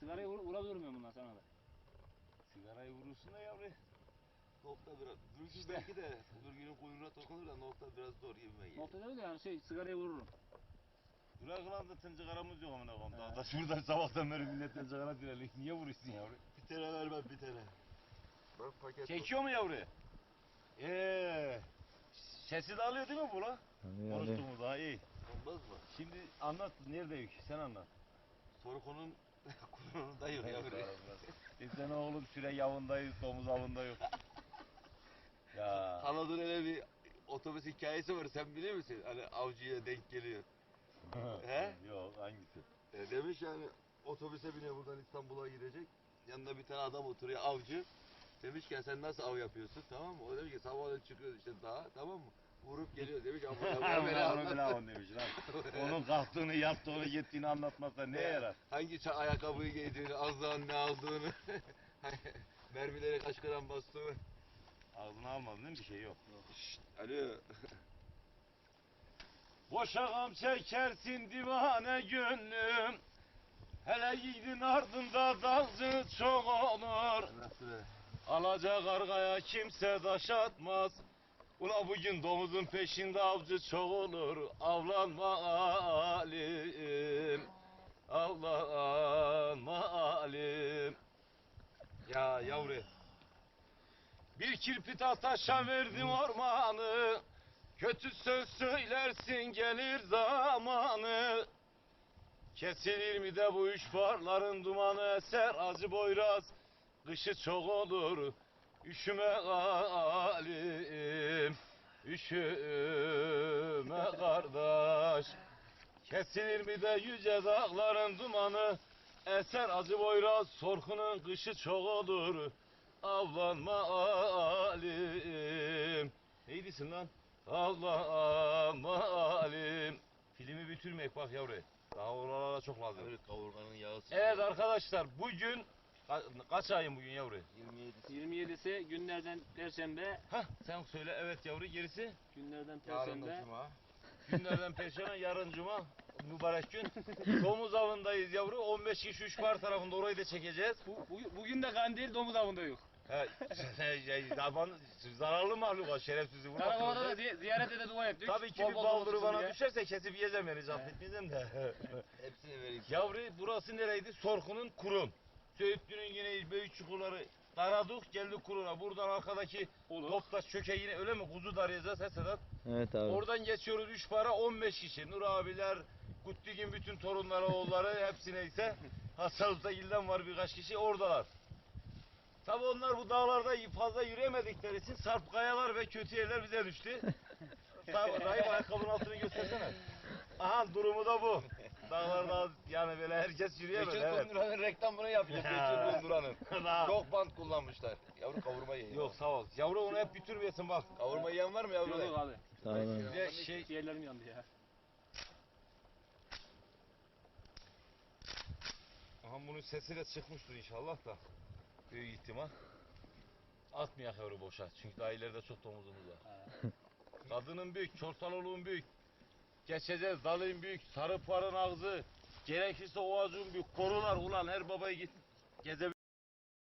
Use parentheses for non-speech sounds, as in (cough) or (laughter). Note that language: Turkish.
Sigarayı vur, vurabilir miyim bundan sana da? Sigarayı vurursun da yavru. Nokta biraz. Durgun belki de Durgun'un kuyruğuna dokunur da nokta biraz zor gibime geliyor. Nokta değil de yani şey sigarayı vururum. Durak lan da tınçıgaramız yok amına koyayım. Daha da şuradan sabahtan beri milletten sigara direlim. Niye vuruyorsun yavru? Bir tane ver ben bir tane. Bak paket. Çekiyor mu yavru? Eee. Sesi de alıyor değil mi bu la? Konuştuğumuz daha iyi. Olmaz mı? Şimdi anlat neredeyik? Sen anlat. Soru konunun kuyruğunda yürü yavru. Biz sen oğlum süre yavındayız, domuz avındayız. (laughs) ya. Kanadın öyle bir otobüs hikayesi var sen biliyor musun? Hani avcıya denk geliyor. (laughs) He? Yok hangisi? E, demiş yani otobüse biniyor buradan İstanbul'a gidecek. Yanında bir tane adam oturuyor avcı. Demiş ki "Ya sen nasıl av yapıyorsun tamam mı? O demiş ki sabahleyin çıkıyoruz işte dağa tamam mı? Vurup geliyor demiş ama anlat. bilemem demiş lan. (laughs) Onun kalktığını, yattığını, gittiğini anlatmazsa ne yarar? Hangi ça- ayakkabıyı giydiğini, azdan ne aldığını, (laughs) mermileri kaç gram bastığını. Ağzına almadın değil mi? Bir şey yok. Şşt, alo. (laughs) Boşa gam çekersin divane gönlüm. Hele yiğidin ardında dalcı çok olur. Nasıl be? Alaca kargaya kimse taş atmaz. Ula bugün domuzun peşinde avcı çok olur. Avlanma alim. Avlanma alim. Ya yavru. Bir kirpi taşa verdim ormanı. Kötü söz söylersin gelir zamanı. Kesilir mi de bu üç barların dumanı eser acı boyraz. Kışı çok olur. Üşüme halim. Üşüme kardeş. Kesilir mi de yüce dağların dumanı. Eser acı boyraz sorkunun kışı çok olur. Avlanma alim. Neydisin lan? Avlanma alim. Filmi bitirmek bak yavru. Daha oralara çok lazım. Evet kavurganın yağı Evet arkadaşlar bugün ka- kaç ayın bugün yavru? 27 27'si günlerden perşembe, Hah sen söyle evet yavru gerisi. günlerden Yarın perşembe. cuma. Günlerden perşembe yarın cuma mübarek gün. Domuz avındayız yavru 15 kişi üç par tarafında orayı da çekeceğiz. Bu, bu, bugün de kandil domuz avında yok. He, zaman zararlı mahlukat şerefsizi vurmak Karakova'da da zi- ziyarete de dua ettik. Tabii ki Bol bir bol baldırı bana diye. düşerse kesip yiyeceğim yani etmeyeceğim de. Hepsini vereyim. Yavru burası nereydi? Sorkunun kurum. Söğütlü'nün yine büyük çukurları Daradık geldik kuruna. Buradan arkadaki Olur. Toptaş çöke yine öyle mi? Kuzu darıyacağız he Sedat? Evet abi. Oradan geçiyoruz 3 para 15 kişi. Nur abiler, Kutligin bütün torunları, oğulları (laughs) hepsi neyse. Hastalıkta ilden var birkaç kişi oradalar. Tabi onlar bu dağlarda fazla yürüyemedikleri için sarp kayalar ve kötü yerler bize düştü. (laughs) Tabi Rahim ayakkabının altını göstersene. Aha durumu da bu. Dağlarda yani böyle herkes yürüyemez. Betül Evet. Kundura'nın reklamını yapacağız. Ya. Betül Kundura'nın. (laughs) Çok bant kullanmışlar. Yavru kavurma yiyin. Yok sağ ol. Yavru onu hep bitirmeyesin bak. Kavurma yiyen var mı yavru? Yok yok abi. Sağ olun. Bir de şey Ciğerlerim yandı ya. Aha bunun sesi de çıkmıştır inşallah da. Büyük ihtimal. Atmayak yavru boşa. Çünkü daha ileride çok domuzumuz var. Kadının büyük, çorsaloluğun büyük. Geçeceğiz dalın büyük, sarı parın ağzı. Gerekirse ovacığın büyük. Korular ulan her babayı git. Geze